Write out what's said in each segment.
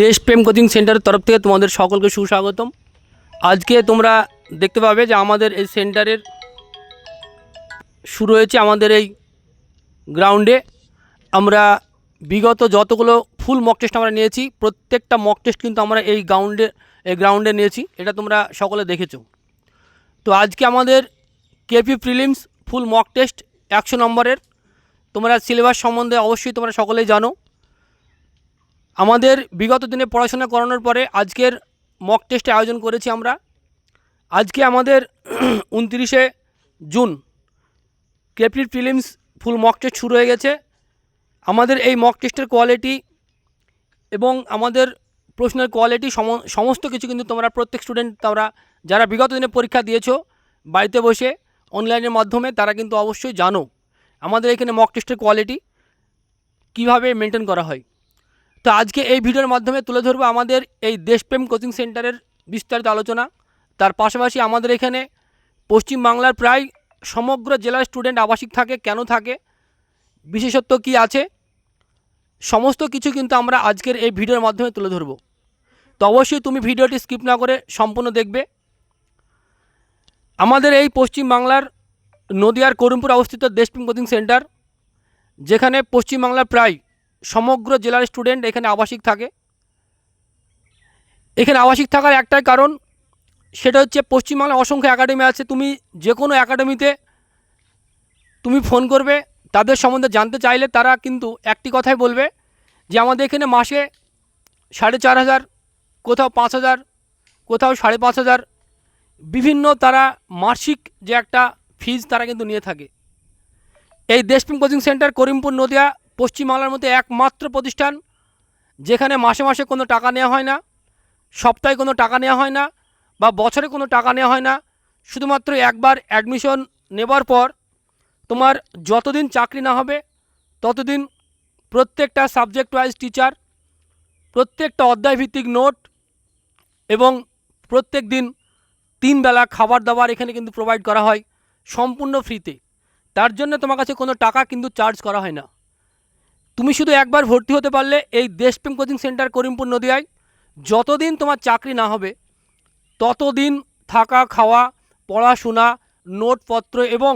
দেশপ্রেম কোচিং সেন্টারের তরফ থেকে তোমাদের সকলকে সুস্বাগতম। আজকে তোমরা দেখতে পাবে যে আমাদের এই সেন্টারের শুরু হয়েছে আমাদের এই গ্রাউন্ডে। আমরা বিগত যতগুলো ফুল মক টেস্ট আমরা নিয়েছি, প্রত্যেকটা মক টেস্ট কিন্তু আমরা এই গ্রাউন্ডে এই গ্রাউন্ডে নিয়েছি, এটা তোমরা সকলে দেখেছ। তো আজকে আমাদের KP prelims full mock test একশো নম্বরের। তোমরা সিলেবাস সম্বন্ধে অবশ্যই তোমরা সকলেই জানো। আমাদের বিগত দিনে পড়াশোনা করানোর পরে আজকের মক টেস্টে আয়োজন করেছি আমরা। আজকে আমাদের উনত্রিশে জুন কেপির প্রিলিমস ফুল মক টেস্ট শুরু হয়ে গেছে। আমাদের এই মক টেস্টের কোয়ালিটি এবং আমাদের প্রশ্নের কোয়ালিটি সম- সমস্ত কিছু কিন্তু তোমরা প্রত্যেক স্টুডেন্ট তোমরা যারা বিগত দিনে পরীক্ষা দিয়েছ বাড়িতে বসে অনলাইনের মাধ্যমে, তারা কিন্তু অবশ্যই জানো আমাদের এখানে মক টেস্টের কোয়ালিটি কীভাবে মেনটেন করা হয়। তো আজকে এই ভিডিওর মাধ্যমে তুলে ধরবো আমাদের এই দেশপ্রেম কোচিং সেন্টারের বিস্তারিত আলোচনা। তার পাশাপাশি আমাদের এখানে পশ্চিমবাংলার প্রায় সমগ্র জেলার স্টুডেন্ট আবাসিক থাকে, কেন থাকে, বিশেষত্ব কি আছে, সমস্ত কিছু কিন্তু আমরা আজকের এই ভিডিওর মাধ্যমে তুলে ধরবো। তো অবশ্যই তুমি ভিডিওটি স্কিপ না করে সম্পূর্ণ দেখবে। আমাদের এই পশ্চিমবাংলার নদিয়ার করিমপুর অবস্থিত দেশপ্রেম কোচিং সেন্টার, যেখানে পশ্চিমবাংলার প্রায় সমগ্র জেলার স্টুডেন্ট এখানে আবাসিক থাকে। এখানে আবাসিক থাকার একটাই কারণ, সেটা হচ্ছে পশ্চিমবাংলায় অসংখ্য একাডেমি আছে। তুমি যে কোনো একাডেমিতে তুমি ফোন করবে, তাদের সম্বন্ধে জানতে চাইলে তারা কিন্তু একটি কথাই বলবে যে আমাদের এখানে মাসে সাড়ে চার হাজার, কোথাও পাঁচ হাজার, কোথাও সাড়ে পাঁচ হাজার, বিভিন্ন তারা মাসিক যে একটা ফিজ তারা কিন্তু নিয়ে থাকে। এই দেশপ্রেম কোচিং সেন্টার করিমপুর, নদিয়া পশ্চিমবাংলার মধ্যে একমাত্র প্রতিষ্ঠান, যেখানে মাসে মাসে কোনো টাকা নেওয়া হয় না, সপ্তাহে কোনো টাকা নেওয়া হয় না বা বছরে কোনো টাকা নেওয়া হয় না। শুধুমাত্র একবার অ্যাডমিশন নেবার পর তোমার যতদিন চাকরি না হবে, ততদিন প্রত্যেকটা সাবজেক্ট ওয়াইজ টিচার প্রত্যেকটা অধ্যায়ভিত্তিক নোট এবং প্রত্যেক দিন তিন বেলা খাবার দাবার এখানে কিন্তু প্রোভাইড করা হয় সম্পূর্ণ ফ্রিতে তার জন্য তোমার কাছে কোনো টাকা কিন্তু চার্জ করা হয় না। তুমি শুধু একবার ভর্তি হতে পারলে এই দেশপ্রেম কোচিং সেন্টার করিমপুর নদিয়ায় যতদিন তোমার চাকরি না হবে, ততদিন থাকা, খাওয়া, পড়াশোনা, নোটপত্র এবং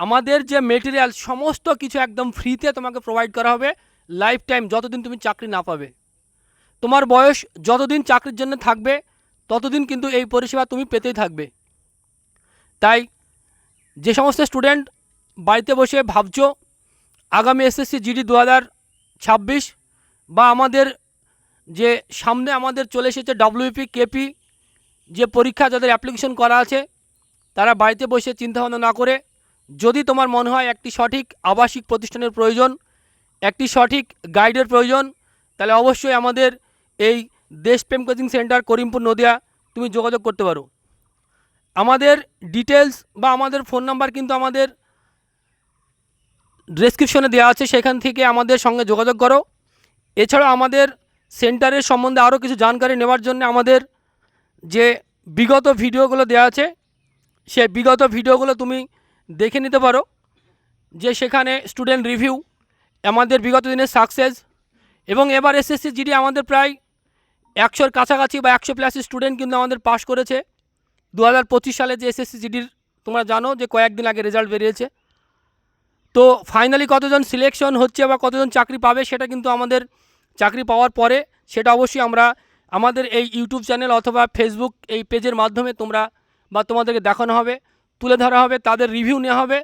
আমাদের যে মেটেরিয়াল সমস্ত কিছু একদম ফ্রিতে তোমাকে প্রোভাইড করা হবে লাইফ টাইম যতদিন তুমি চাকরি না পাবে। তোমার বয়স যতদিন চাকরির জন্য থাকবে, ততদিন কিন্তু এই পরিষেবা তুমি পেতেই থাকবে। তাই যে সমস্ত স্টুডেন্ট বাড়িতে বসে ভাবছ আগামী এসএসসি জিডি দু ছাব্বিশ বা আমাদের যে সামনে আমাদের চলে এসেছে ডাব্লিউপি কেপি যে পরীক্ষা, যাদের অ্যাপ্লিকেশন করা আছে, তারা বাড়িতে বসে চিন্তাভাবনা না করে যদি তোমার মনে হয় একটি সঠিক আবাসিক প্রতিষ্ঠানের প্রয়োজন, একটি সঠিক গাইডের প্রয়োজন, তাহলে অবশ্যই আমাদের এই দেশপ্রেম কোচিং সেন্টার করিমপুর নদিয়া তুমি যোগাযোগ করতে পারো। আমাদের ডিটেলস বা আমাদের ফোন নাম্বার কিন্তু আমাদের ডেসক্রিপশনে দেওয়া আছে, সেখান থেকে আমাদের সঙ্গে যোগাযোগ করো। এছাড়াও আমাদের সেন্টারের সম্বন্ধে আরও কিছু জানকারি নেওয়ার জন্য আমাদের যে বিগত ভিডিওগুলো দেওয়া আছে সে বিগত ভিডিওগুলো তুমি দেখে নিতে পারো। যে সেখানে স্টুডেন্ট রিভিউ আমাদের বিগত দিনের সাকসেস এবং এবার এসএসসি জিডি আমাদের প্রায় একশোর কাছাকাছি বা একশো প্লাস স্টুডেন্ট কিন্তু আমাদের পাশ করেছে। দু হাজার পঁচিশ সালে যে এসএসসি জিডির তোমরা জানো যে কয়েকদিন আগে রেজাল্ট বেরিয়েছে। তো ফাইনালি কতজন সিলেকশন হচ্ছে বা কতজন চাকরি পাবে সেটা কিন্তু আমাদের চাকরি পাওয়ার পরে সেটা অবশ্যই আমরা আমাদের এই ইউটিউব চ্যানেল অথবা ফেসবুক এই পেজের মাধ্যমে তোমরা বা তোমাদেরকে দেখানো হবে, তুলে ধরা হবে, তাদের রিভিউ নেওয়া হবে,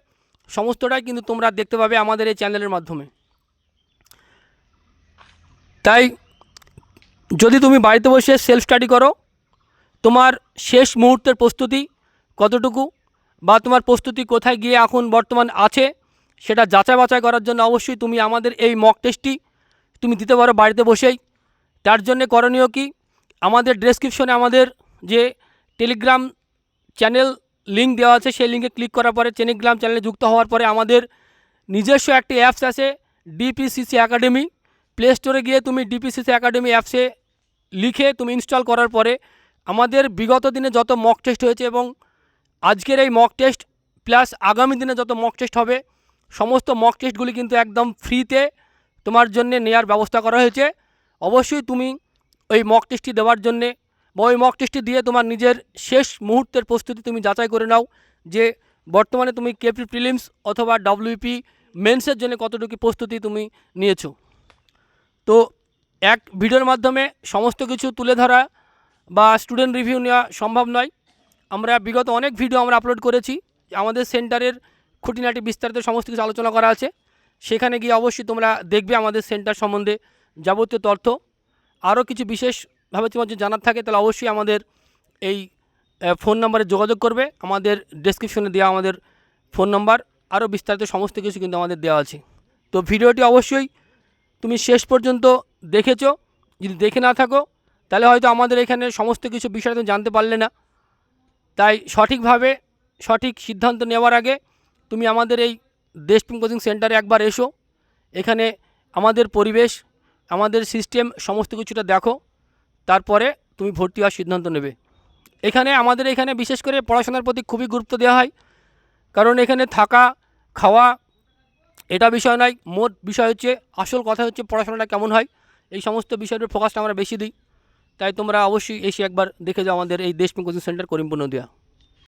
সমস্তটাই কিন্তু তোমরা দেখতে পাবে আমাদের এই চ্যানেলের মাধ্যমে। তাই যদি তুমি বাড়িতে বসে সেলফ স্টাডি করো, তোমার শেষ মুহূর্তের প্রস্তুতি কতটুকু বা তোমার প্রস্তুতি কোথায় গিয়ে এখন বর্তমান আছে সেটা যাচাই বাছাই করার জন্য অবশ্যই তুমি আমাদের এই মক টেস্টটি তুমি দিতে পারো বাড়িতে বসেই। তার জন্যে করণীয় কি? আমাদের ডেসক্রিপশনে আমাদের যে টেলিগ্রাম চ্যানেল লিঙ্ক দেওয়া আছে, সেই লিঙ্কে ক্লিক করার পরে টেলিগ্রাম চ্যানেলে যুক্ত হওয়ার পরে আমাদের নিজস্ব একটি অ্যাপস আছে ডিপিসিসি একাডেমি প্লে স্টোরে গিয়ে তুমি ডিপিসিসি একাডেমি অ্যাপসে লিখে তুমি ইনস্টল করার পরে আমাদের বিগত দিনে যত মক টেস্ট হয়েছে এবং আজকের এই মক টেস্ট প্লাস আগামী দিনে যত মক টেস্ট হবে সমস্ত মক টেস্টগুলি কিন্তু একদম ফ্রিতে তোমার জন্য নেওয়ার ব্যবস্থা করা হয়েছে। অবশ্যই তুমি ওই মক টেস্টটি দেওয়ার জন্যে বা ওই মক টেস্টটি দিয়ে তোমার নিজের শেষ মুহূর্তের প্রস্তুতি তুমি যাচাই করে নাও যে বর্তমানে তুমি কেপি প্রিলিমস অথবা ডাব্লিউপি মেন্সের জন্য কতটুকু প্রস্তুতি তুমি নিয়েছো। তো এক ভিডিওর মাধ্যমে সমস্ত কিছু তুলে ধরা বা স্টুডেন্ট রিভিউ নেওয়া সম্ভব নয়। আমরা বিগত অনেক ভিডিও আমরা আপলোড করেছি। আমাদের সেন্টারের খুঁটিনাটি বিস্তারিত সমস্ত কিছু আলোচনা করা আছে। সেখানে গিয়ে অবশ্যই তোমরা দেখবে আমাদের সেন্টার সম্বন্ধে যাবতীয় তথ্য। আরও কিছু বিশেষভাবে তোমার যদি জানার থাকে, তাহলে অবশ্যই আমাদের এই ফোন নাম্বারে যোগাযোগ করবে। আমাদের ডেসক্রিপশনে দেওয়া আমাদের ফোন নাম্বার। আরও বিস্তারিত সমস্ত কিছু কিন্তু আমাদের দেওয়া আছে। তো ভিডিওটি অবশ্যই তুমি শেষ পর্যন্ত দেখেছ। যদি দেখে না থাকো, তাহলে হয়তো আমাদের এখানে সমস্ত কিছু বিষয় তুমি জানতে পারলে না। তাই সঠিকভাবে সঠিক সিদ্ধান্ত নেওয়ার আগে তুমি আমাদের এই দেশপ্রেম কোচিং সেন্টারে একবার এসো। এখানে আমাদের পরিবেশ, আমাদের সিস্টেম, সমস্ত কিছুটা দেখো। তারপরে তুমি ভর্তি হওয়ার সিদ্ধান্ত নেবে। এখানে আমাদের এখানে বিশেষ করে পড়াশোনার প্রতি খুবই গুরুত্ব দেওয়া হয়। কারণ এখানে থাকা, খাওয়া এটা বিষয় নয়। মোট বিষয় হচ্ছে, আসল কথা হচ্ছে পড়াশোনাটা কেমন হয়। এই সমস্ত বিষয়ের ফোকাসটা আমরা বেশি দিই। তাই তোমরা অবশ্যই এসে একবার দেখে যাও আমাদের এই দেশপ্রেম কোচিং সেন্টার করিমপুর নদিয়া।